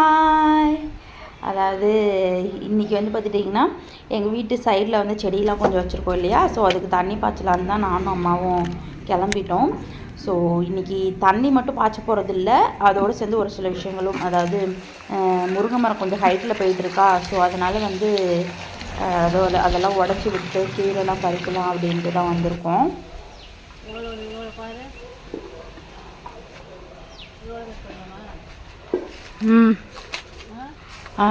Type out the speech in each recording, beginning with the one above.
Hi அதாவது இன்றைக்கி வந்து பார்த்துட்டிங்கன்னா எங்கள் வீட்டு சைடில் வந்து செடியெலாம் கொஞ்சம் வச்சுருக்கோம் இல்லையா? ஸோ அதுக்கு தண்ணி பாய்ச்சலான்னு தான் நானும் அம்மாவும் கிளம்பிட்டோம். ஸோ இன்றைக்கி தண்ணி மட்டும் பாய்ச்ச போகிறதில்ல அதோடு சேர்ந்து ஒரு சில விஷயங்களும் அதாவது முருங்கை மரம் கொஞ்சம் ஹைட்டில் போயிட்டுருக்கா ஸோ அதனால் வந்து அஹ், அதோட அதெல்லாம் உடச்சி விட்டு கீழெல்லாம் பறிக்கலாம் அப்படின்ட்டு தான் வந்திருக்கோம். ம். ஆ.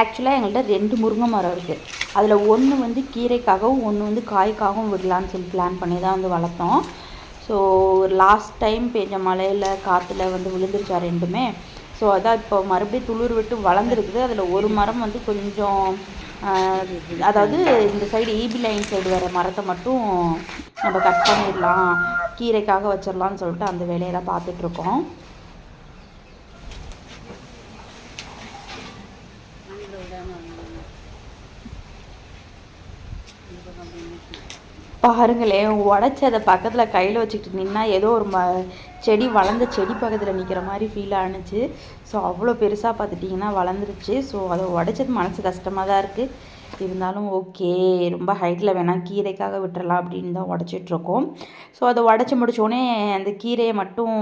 ஆக்சுவலாக எங்கள்கிட்ட ரெண்டு முருங்கை மரம் இருக்குது அதில் ஒன்று வந்து கீரைக்காகவும் ஒன்று வந்து காய்க்காகவும் விடலான்னு சொல்லி பிளான் பண்ணி தான் வந்து வளர்த்தோம். ஸோ லாஸ்ட் டைம் பெஞ்ச மழையில் காற்றுல வந்து விழுந்துருச்சா ரெண்டுமே. ஸோ அதான் இப்போ மறுபடியும் துளிர் விட்டு வளர்ந்துருக்குது. அதில் ஒரு மரம் வந்து கொஞ்சம் அதாவது இந்த சைடு ஈபி லைன் சைடு வர மரத்தை மட்டும் நம்ம கட் பண்ணிடலாம். கீரைக்காக வச்சிடலாம்னு சொல்லிட்டு அந்த வேலையை தான் பார்த்துட்ருக்கோம். பாருங்களேன் உடச்சதை பக்கத்தில் கையில் வச்சுக்கிட்டு நின்னா ஏதோ ஒரு ம செடி வளர்ந்த செடி பக்கத்தில் நிற்கிற மாதிரி ஃபீல் ஆனுச்சு ஸோ அவ்வளோ பெருசாக பார்த்துட்டிங்கன்னா வளர்ந்துருச்சு. ஸோ அதை உடச்சது மனசு கஷ்டமாக தான் இருக்குது இருந்தாலும் ஓகே ரொம்ப ஹைட்டில் வேணாம் கீரைக்காக விட்டுறலாம் அப்படின்னு தான் உடச்சிட்ருக்கோம் ஸோ அதை உடச்சி முடிச்சோடனே அந்த கீரையை மட்டும்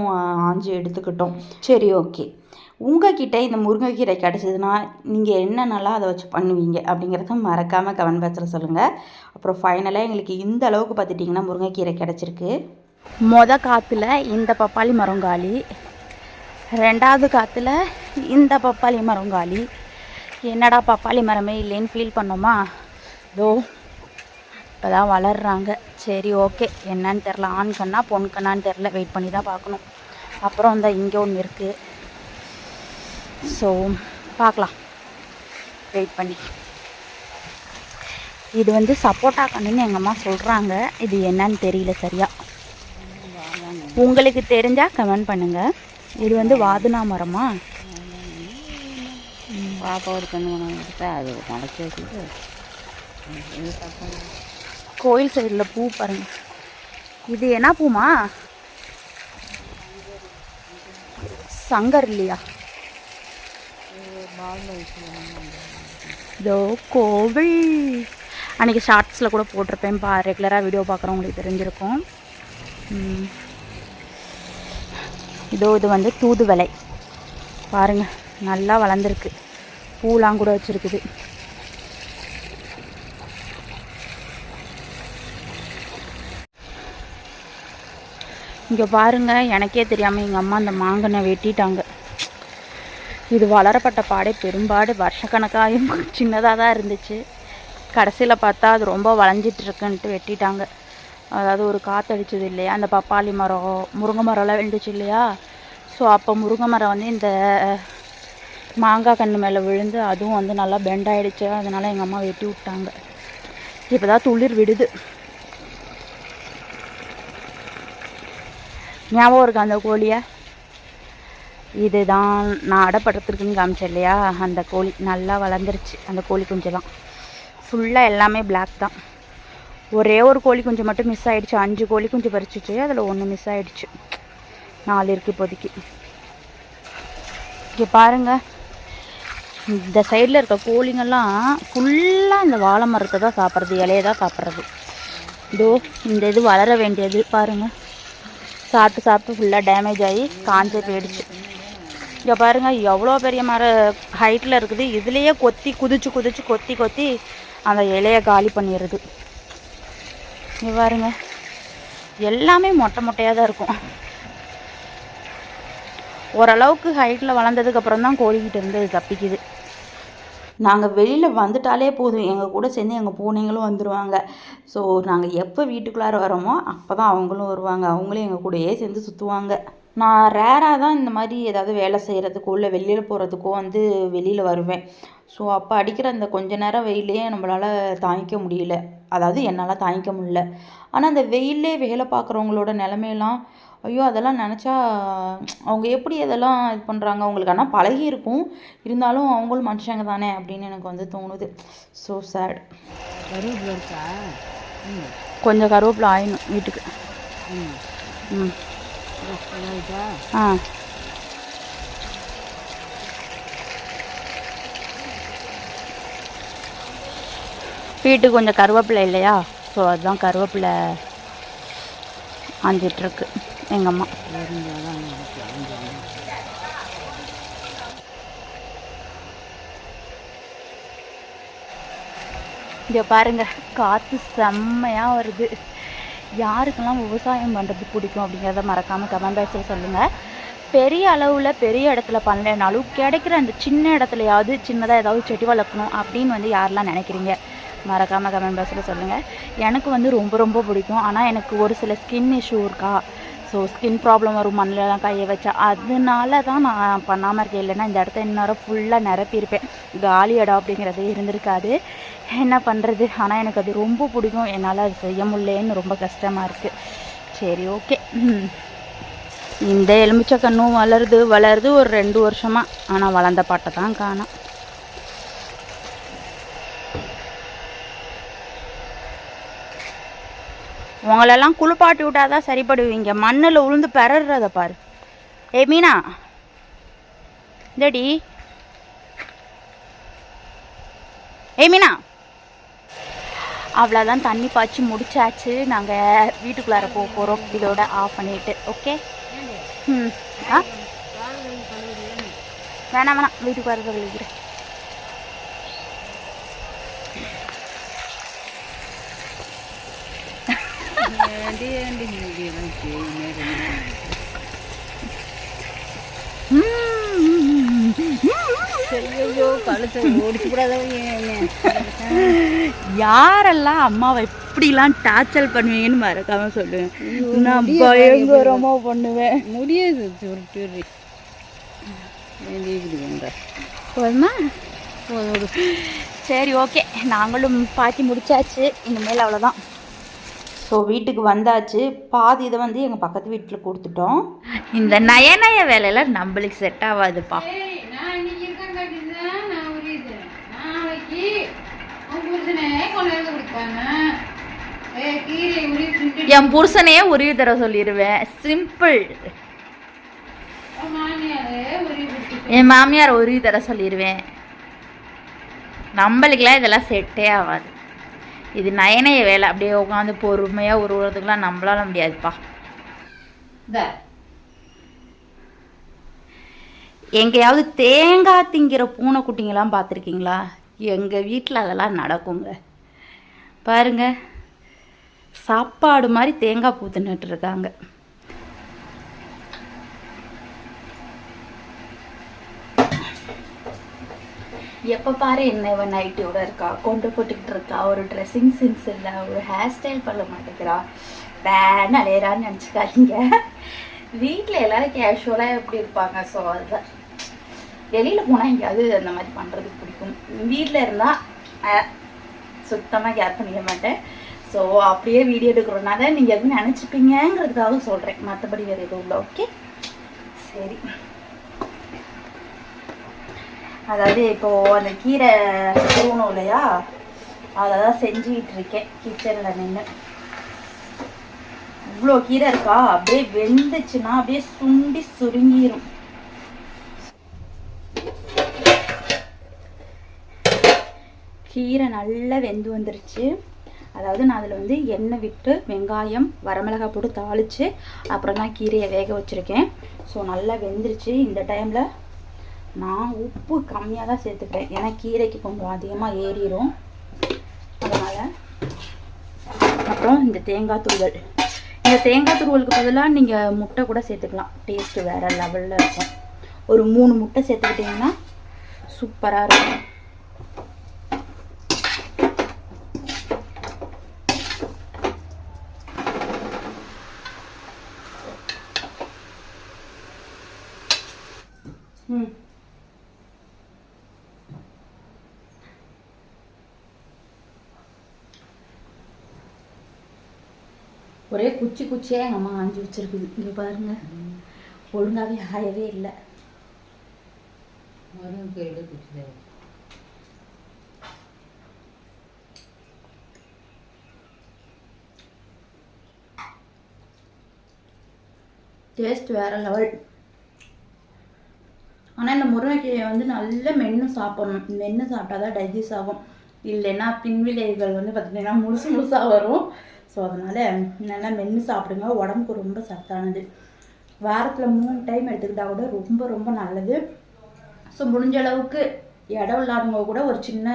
ஆஞ்சு எடுத்துக்கிட்டோம். சரி ஓகே உங்ககிட்ட இந்த முருங்கைக்கீரை கிடச்சிதுன்னா நீங்கள் என்னென்னலாம் அதை வச்சு பண்ணுவீங்க அப்படிங்கிறத மறக்காமல் கமெண்ட் பாக்ஸில் சொல்லுங்கள் அப்புறம் ஃபைனலாக எங்களுக்கு இந்த அளவுக்கு பார்த்துட்டிங்கன்னா முருங்கைக்கீரை கிடச்சிருக்கு. மொத காற்றுல இந்த பப்பாளி மரங்காளி. ரெண்டாவது காற்றுல இந்த பப்பாளி மரங்காளி. என்னடா பப்பாளி மரமே இல்லைன்னு ஃபீல் பண்ணோமா? இதோ இப்போ தான் வளர்றாங்க. சரி ஓகே என்னன்னு தெரில ஆண் கண்ணா பொன் கண்ணான்னு தெரில வெயிட் பண்ணி தான் பார்க்கணும். அப்புறம் இந்த இங்கே ஒன்று இருக்குது ஸோ பார்க்கலாம். வெயிட் பண்ணி. இது வந்து சப்போட்டா கண்ணுன்னு எங்கள் அம்மா சொல்கிறாங்க இது என்னன்னு தெரியல சரியாக உங்களுக்கு தெரிஞ்சால் கமெண்ட் பண்ணுங்கள் இது வந்து வாதுனா மரமா? பாப்பா ஒரு கண்ணு மரம் அது முளைச்சி வச்சுட்டு கோயில் சைடில் பூ பாருங்க. இது என்ன பூமா? சங்கர் இல்லையா? இதோ கோவில். அன்றைக்கி ஷார்ட்ஸில் கூட போட்டிருப்பேன் பா ரெகுலராக வீடியோ பார்க்குறவங்களுக்கு தெரிஞ்சிருக்கும். ம். இதோ இது வந்து தூதுவளை. பாருங்கள் நல்லா வளர்ந்துருக்கு. பூலாம் கூட வச்சுருக்குது. இங்கே பாருங்க எனக்கே தெரியாமல் எங்கள் அம்மா அந்த மாங்கனை வெட்டிட்டாங்க. இது வளரப்பட்ட பாடே பெரும்பாடு வருஷக்கணக்காயும் சின்னதாக தான் இருந்துச்சு. கடைசியில் பார்த்தா அது ரொம்ப வளைஞ்சிட்ருக்குன்ட்டு வெட்டிட்டாங்க. அதாவது ஒரு காற்றடிச்சது இல்லையா? அந்த பப்பாளி மரம் முருங்கை மரம்லாம் விழுந்துச்சு இல்லையா? ஸோ அப்போ முருங்கை மரம் வந்து இந்த மாங்காய் கன்று மேலே விழுந்து அதுவும் வந்து நல்லா பெண்டாயிடுச்சு அதனால் எங்கள் அம்மா வெட்டி விட்டாங்க. இப்போ தான் துளிர் விடுது. ஞாபகம் இருக்கு அந்த கோழியை? இதுதான் நான் அடைப்படுறதுக்குன்னு காமிச்சேன் இல்லையா? அந்த கோழி நல்லா வளர்ந்துருச்சு. அந்த கோழி குஞ்செல்லாம். ஃபுல்லாக எல்லாமே பிளாக் தான். ஒரே ஒரு கோழி குஞ்சு மட்டும் மிஸ் ஆகிடுச்சு அஞ்சு கோழி குஞ்சு பறிச்சிச்சு. அதில் ஒன்று மிஸ் ஆகிடுச்சு நாலு இருக்குது இப்போதைக்கு. இங்கே பாருங்க. இந்த சைடில் இருக்க கோழிங்கெல்லாம் ஃபுல்லாக இந்த வாழை மரத்தை தான் சாப்பிட்றது இலையை தான் சாப்பிட்றது. இதோ இந்த இது வளர வேண்டியது. பாருங்கள் சாப்பிட்டு சாப்பிட்டு ஃபுல்லாக டேமேஜ் ஆகி காஞ்சே போயிடுச்சு. இங்கே பாருங்கள் எவ்வளோ பெரிய மர ஹைட்டில் இருக்குது. இதுலேயே கொத்தி குதிச்சு குதிச்சு கொத்தி கொத்தி அந்த இலையை காலி பண்ணிடுது. இங்கே பாருங்க. எல்லாமே மொட்டை மொட்டையாக தான் இருக்கும். ஓரளவுக்கு ஹைட்டில் வளர்ந்ததுக்கப்புறம் தான் கோழிக்கிட்ட இருந்து அது தப்பிக்குது. நாங்கள் வெளியில் வந்துட்டாலே போதும். எங்கள் கூட சேர்ந்து எங்கள் பூனைங்களும் வந்துடுவாங்க ஸோ நாங்கள் எப்போ வீட்டுக்குள்ளார வரோமோ அப்போ தான் அவங்களும் வருவாங்க. அவங்களும் எங்கள் கூடயே சேர்ந்து சுற்றுவாங்க நான் ரேராக தான் இந்த மாதிரி ஏதாவது வேலை செய்கிறதுக்கோ இல்லை வெளியில் போகிறதுக்கோ வந்து வெளியில் வருவேன். ஸோ அப்போ அடிக்கிற அந்த கொஞ்ச நேரம் வெயிலையே நம்மளால் தாங்கிக்க முடியல. அதாவது என்னால் தாங்கிக்க முடியல. ஆனால் அந்த வெயிலே வேலை பார்க்குறவங்களோட நிலமையெல்லாம் ஐயோ அதெல்லாம் நினச்சா அவங்க எப்படி அதெல்லாம் இது பண்ணுறாங்க அவங்களுக்கு ஆனால் பழகி இருக்கும். இருந்தாலும் அவங்களும் மனுஷங்க தானே அப்படின்னு எனக்கு வந்து தோணுது. ஸோ சேட் கருவேப்பிலை இருக்கா? கொஞ்சம் கருவேப்பிலை ஆயிடணும் வீட்டுக்கு. ம். ஆ. வீட்டுக்கு கொஞ்சம் கருவேப்பிலை இல்லையா? ஸோ அதுதான் கருவேப்பிலை ஆஞ்சிட்ருக்கு எங்கள் அம்மா. இங்கே பாருங்க காற்று செம்மையாக வருது. யாருக்கெல்லாம் விவசாயம் பண்ணுறது பிடிக்கும் அப்படிங்கிறத மறக்காமல் கமெண்ட் பாக்ஸில் சொல்லுங்கள் பெரிய அளவில் பெரிய இடத்துல பண்ணலைனாலும் கிடைக்கிற அந்த சின்ன இடத்துலையாவது சின்னதாக ஏதாவது செடி வளர்க்கணும் அப்படின்னு வந்து யாரெல்லாம் நினைக்கிறீங்க? மறக்காமல் கமெண்ட் பாக்ஸில் சொல்லுங்கள் எனக்கு வந்து ரொம்ப ரொம்ப பிடிக்கும். ஆனால் எனக்கு ஒரு சில ஸ்கின் இஷ்யூ இருக்கா? ஸோ ஸ்கின் ப்ராப்ளம் வரும் மண்ணிலலாம் கையை வச்சா. அதனால தான் நான் பண்ணாமல் இருக்கேன். இல்லைன்னா இந்த இடத்த இன்னொரு ஃபுல்லாக நிரப்பியிருப்பேன் காலி இடம் அப்படிங்கிறது இருந்திருக்காது. என்ன பண்ணுறது ஆனால் எனக்கு அது ரொம்ப பிடிக்கும். என்னால் அது செய்ய முடியலன்னு ரொம்ப கஷ்டமாக இருக்குது சரி ஓகே இந்த எலுமிச்சை கன்றும் வளருது வளருது ஒரு ரெண்டு வருஷமாக ஆனால் வளர்ந்த பாட்டை தான் காணும். உங்களெல்லாம் குளிப்பாட்டி விட்டாதான் சரிப்படுவீங்க. மண்ணில் உளுந்து பெறறத பாரு. ஏ மீனா. இந்தடி. ஏ மீனா. அவ்வளோதான் தண்ணி பாய்ச்சி முடிச்சாச்சு. நாங்கள் வீட்டுக்குள்ளார போக போகிறோம் இதோட ஆஃப் பண்ணிட்டு ஓகே ம் ஆ? வேணாம் வேணாம். வீட்டுக்கு வரத விழுகிறேன் வேண்டி வேண்டி முடியலாம் செய்யுங்க ஐயோ கழுத்தை ஓடிச்சு யாரெல்லாம் அம்மாவை எப்படிலாம் டார்ச்சல் பண்ணுவீங்கன்னு மறக்காம சொல்லுவேன். நான் பயங்கரமா பண்ணுவேன். முடியாது சுருட்டு போதும்? சரி ஓகே. நாங்களும் பாத்தி முடிச்சாச்சு. இனிமேல் அவ்வளோதான் ஸோ வீட்டுக்கு வந்தாச்சு. பாதி இதை வந்து எங்கள் பக்கத்து வீட்டில் கொடுத்துட்டோம். இந்த நய நய வேலையெல்லாம் நம்மளுக்கு செட் ஆகாதுப்பா என் புருஷனையே உருவி தர சொல்லிடுவேன் சிம்பிள் என் மாமியார் உருவி தர சொல்லிடுவேன் நம்மளுக்கெல்லாம் இதெல்லாம் செட்டே ஆகாது இது நயனைய வேலை. அப்படியே உட்காந்து பொறுமையாக உருவுறதுக்கெலாம் நம்மளால முடியாதுப்பா. இந்த. எங்கேயாவது தேங்காய் திங்கிற பூனைக்குட்டிங்கெல்லாம் பார்த்துருக்கீங்களா? எங்கள் வீட்டில் அதெல்லாம் நடக்குங்க. பாருங்க. சாப்பாடு மாதிரி தேங்காய் பூ தின்னுட்டு எப்போ பாரு என்ன இவன் நைட்டியோட இருக்கா கொண்டு போட்டுக்கிட்டு இருக்கா ஒரு ட்ரெஸ்ஸிங் சென்ஸ் இல்லை ஒரு ஹேர் ஸ்டைல் பண்ண மாட்டேங்கிறா. வேன் அலையிறான்னு நினச்சிக்காதீங்க. வீட்டில் எல்லாரும் கேஷுவலாக எப்படி இருப்பாங்க? ஸோ அதுதான் வெளியில் போனால் எங்கேயாவது அந்த மாதிரி பண்ணுறதுக்கு பிடிக்கும். வீட்டில் இருந்தால் சுத்தமாக கேர் பண்ணிக்க மாட்டேன். ஸோ அப்படியே வீடியோ எடுக்கிறதுனால நீங்கள் எதுவும் நினச்சிப்பீங்கிறதுக்காக சொல்கிறேன் மற்றபடி வேறு எதுவும் இல்லை ஓகே சரி. அதாவது இப்போது அந்த கீரை தூணும் இல்லையா? அதை தான் செஞ்சுக்கிட்டு இருக்கேன் கிச்சனில் நின்று இவ்வளோ கீரை இருக்கா? அப்படியே வெந்துச்சுன்னா அப்படியே சுண்டி சுருங்கிரும். கீரை நல்லா வெந்து வந்துருச்சு. அதாவது நான் அதில் வந்து எண்ணெய் விட்டு வெங்காயம் வரமிளகாய் போட்டு தாளித்து அப்புறம் தான் கீரையை வேக வச்சுருக்கேன். ஸோ நல்லா வெந்துருச்சு. இந்த டைமில் நான் உப்பு கம்மியாக தான் சேர்த்துக்கிறேன். ஏன்னா கீரைக்கு கொஞ்சம் அதிகமாக ஏறிடும் அதனால் அப்புறம் இந்த தேங்காய் துருவல். இந்த தேங்காய் துருவலுக்கு பதிலாக நீங்கள் முட்டை கூட சேர்த்துக்கலாம். டேஸ்ட்டு வேறு லெவலில் இருக்கும். ஒரு மூணு முட்டை சேர்த்துக்கிட்டிங்கன்னா சூப்பராக இருக்கும். ம். ஒரே குச்சி குச்சியாக எங்கள் அம்மா ஆஞ்சி வச்சிருக்குது. இங்கே பாருங்க. ஒழுங்காகவே ஆயவே இல்லை. டேஸ்ட் வேறு லெவல் ஆனால் இந்த முருங்கைக்கீரையை வந்து நல்ல மென்று சாப்பிடணும். மென்று சாப்பிட்டா தான் டைஜஸ்ட் ஆகும். இல்லைன்னா பின்விளைவுகள் வந்து பார்த்திங்கன்னா முழுசு முழுசாக வரும். ஸோ அதனால் நல்லா மென்று சாப்பிடுங்க. உடம்புக்கு ரொம்ப சத்தானது. வாரத்தில் மூணு டைம் எடுத்துக்கிட்டால் கூட ரொம்ப ரொம்ப நல்லது. ஸோ முடிஞ்ச அளவுக்கு இடம் இல்லாதவங்க கூட ஒரு சின்ன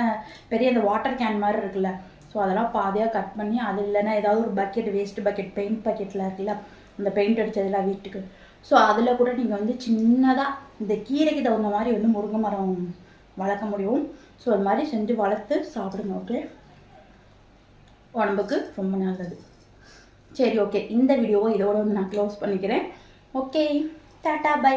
பெரிய அந்த வாட்டர் கேன் மாதிரி இருக்குல்ல. ஸோ அதெல்லாம் பாதியாக கட் பண்ணி அது இல்லைன்னா ஏதாவது ஒரு பக்கெட் வேஸ்ட் பக்கெட் பெயிண்ட் பக்கெட்டில் இருக்குல்ல அந்த பெயிண்ட் அடித்ததெல்லாம் வீட்டுக்கு. ஸோ அதில் கூட நீங்கள் வந்து சின்னதாக இந்த கீரைக்கு தகுந்த மாதிரி வந்து முருங்கை மரம் வளர்க்க முடியும். ஸோ அது மாதிரி செஞ்சு வளர்த்து சாப்பிடுங்க ஓகே உடம்புக்கு ரொம்ப நல்லது. சரி ஓகே இந்த வீடியோவை இதோட வந்து நான் க்ளோஸ் பண்ணிக்கிறேன். Okay tata bye